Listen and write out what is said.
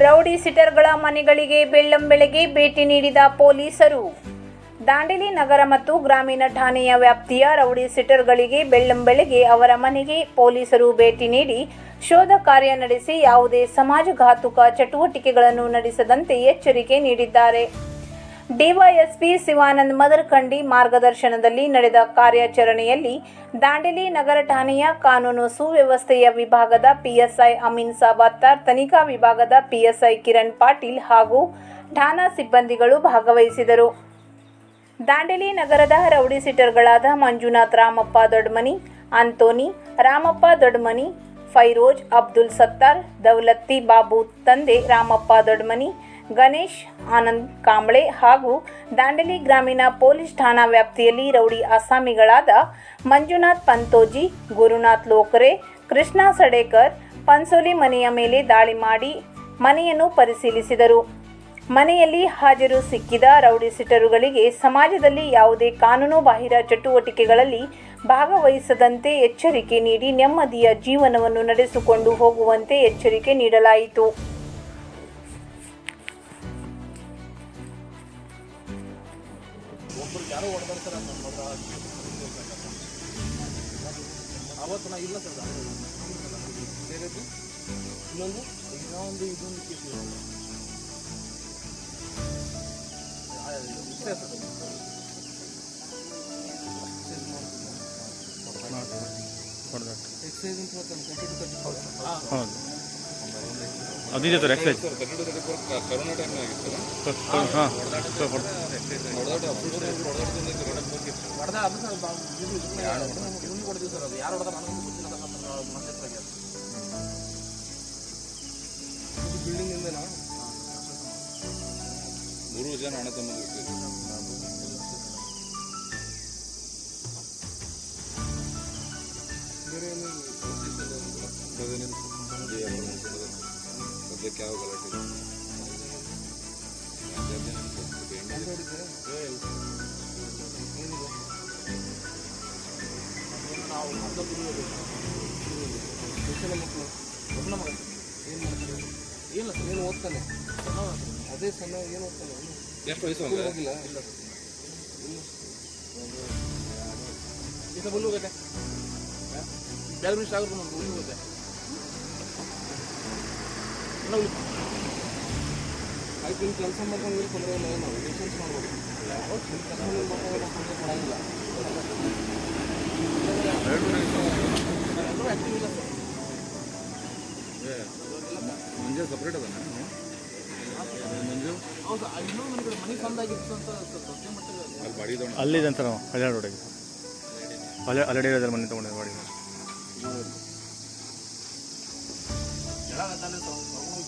Rowdy ಸಿಟರ್ಗಳ ಮನೆಗಳಿಗೆ ಬೆಳ್ಳಂಬೆಳಗ್ಗೆ ಭೇಟಿ ನೀಡಿದ ಪೊಲೀಸರು. ದಾಂಡೇಲಿ ನಗರ ಮತ್ತು ಗ್ರಾಮೀಣ ಠಾಣೆಯ ವ್ಯಾಪ್ತಿಯ ರೌಡಿ ಸಿಟರ್ಗಳಿಗೆ ಬೆಳ್ಳಂಬೆಳಗ್ಗೆ ಅವರ ಮನೆಗೆ ಪೊಲೀಸರು ಭೇಟಿ ನೀಡಿ ಶೋಧ ಕಾರ್ಯ ನಡೆಸಿ ಯಾವುದೇ ಸಮಾಜಘಾತುಕ ಚಟುವಟಿಕೆಗಳನ್ನು ನಡೆಸದಂತೆ ಎಚ್ಚರಿಕೆ ನೀಡಿದ್ದಾರೆ. ಡಿವೈಎಸ್ಪಿ ಶಿವಾನಂದ್ ಮದರ್ಕಂಡಿ ಮಾರ್ಗದರ್ಶನದಲ್ಲಿ ನಡೆದ ಕಾರ್ಯಾಚರಣೆಯಲ್ಲಿ ದಾಂಡೇಲಿ ನಗರ ಠಾಣೆಯ ಕಾನೂನು ಸುವ್ಯವಸ್ಥೆಯ ವಿಭಾಗದ ಪಿಎಸ್ಐ ಅಮೀನ್ ಸಾಬತ್ತಾರ್ ತನಿಖಾ ವಿಭಾಗದ ಪಿಎಸ್ಐ ಕಿರಣ್ ಪಾಟೀಲ್ ಹಾಗೂ ಠಾಣಾ ಸಿಬ್ಬಂದಿಗಳು ಭಾಗವಹಿಸಿದರು. ದಾಂಡೇಲಿ ನಗರದ ರೌಡಿ ಸಿಟರ್ಗಳಾದ ಮಂಜುನಾಥ್ ರಾಮಪ್ಪ ದೊಡ್ಮನಿ ಅಂತೋನಿ ರಾಮಪ್ಪ ದೊಡ್ಮನಿ, ಫೈರೋಜ್ ಅಬ್ದುಲ್ ಸತ್ತಾರ್ ದೌಲತ್ತಿ ಬಾಬು ತಂದೆ ರಾಮಪ್ಪ ದೊಡ್ಮನಿ ಗಣೇಶ್, ಆನಂದ್ ಕಾಂಬಳೆ ಹಾಗೂ ದಾಂಡೇಲಿ ಗ್ರಾಮೀಣ ಪೊಲೀಸ್ ಠಾಣಾ ವ್ಯಾಪ್ತಿಯಲ್ಲಿ ರೌಡಿ ಅಸ್ಸಾಮಿಗಳಾದ ಮಂಜುನಾಥ್ ಪಂತೋಜಿ, ಗುರುನಾಥ್ ಲೋಕರೆ, ಕೃಷ್ಣ ಸಡೇಕರ್, ಪನ್ಸೋಲಿ ಮನೆಯ ಮೇಲೆ ದಾಳಿ ಮಾಡಿ ಮನೆಯನ್ನು ಪರಿಶೀಲಿಸಿದರು. ಮನೆಯಲ್ಲಿ ಹಾಜರು ಸಿಕ್ಕಿದ ರೌಡಿ ಸಿಟರುಗಳಿಗೆ ಸಮಾಜದಲ್ಲಿ ಯಾವುದೇ ಕಾನೂನು ಬಾಹಿರ ಚಟುವಟಿಕೆಗಳಲ್ಲಿ ಭಾಗವಹಿಸದಂತೆ ಎಚ್ಚರಿಕೆ ನೀಡಿ ನೆಮ್ಮದಿಯ ಜೀವನವನ್ನು ನಡೆಸಿಕೊಂಡು ಹೋಗುವಂತೆ ಎಚ್ಚರಿಕೆ ನೀಡಲಾಯಿತು. ಯಾರೋ ಹೊಡೆದಾಡ್ತಾರೆ ನೋಡ್ರ ಅವತ್ತು ನಾ ಇಲ್ಲ ಸರ್ ಬೇರೆದು? ಇನ್ನೊಂದು? ಇನ್ನೊಂದು ಇದೊಂದು ಕೇಸ್ ಇಷ್ಟೇ ಸರ್. ಎಕ್ಸೈಸ್ ಅಂತ ಹೌದು. ಅದಿದೆ ಸರ್ ಎಕ್ಸೈಸ್ ಮೂರು ಜನ ಹಣ ತಮ್ಮ ಬೇರೆ ಸದ್ಯಕ್ಕೆ ಯಾವ ಗಲಾಟೆ ನಾವು ಮಕ್ಕಳು ಮಗ ಏನು ಮಾಡ್ತಾರೆ ಇಲ್ಲ ಏನು ಓದ್ತಾನೆ ಅದೇ ಸಣ್ಣ ಏನು ಓದ್ತಾನೆ ಎಷ್ಟು ವಯಸ್ಸು ಹೋಗಿಲ್ಲ ಇಲ್ಲ ಇಲ್ಲ ಈ ಸಲ ಹುಲ್ಲು ಹೋಗೈತೆ ಎರಡು ನಿಮಿಷ ಆಗುತ್ತೆ ನಮ್ದು ಹೋಗುತ್ತೆ. ಆಯ್ತು ನಿಮ್ಮ ಕೆಲಸ ಮಾಡ್ಕೊಂಡು ತೊಂದರೆ ಇಲ್ಲ ನಾವು ಲೈಸೆನ್ಸ್ ಮಾಡ್ಬೋದು. ಕೆಲಸ ತೊಂದರೆ ಕೊಡಂಗಿಲ್ಲ ಮಂಜು ಸಪ್ರೇಟ್ ಅದ ಮಂಜು? ಹೌದು ಇನ್ನೂ ನನಗೆ ಮನೆ ಅಂತ ಅಲ್ಲಿ ಅಲ್ಲಿದೆ ಅಂತ ನಾವು ಹಳ್ಳಿ ರೋಡಿಗೆ ಅಲ್ಲೇ ಅಲ್ಲಡೆ ಇರೋದ್ರ ಮನೆ ತೊಗೊಂಡಿದ್ದು ಗಾಡಿ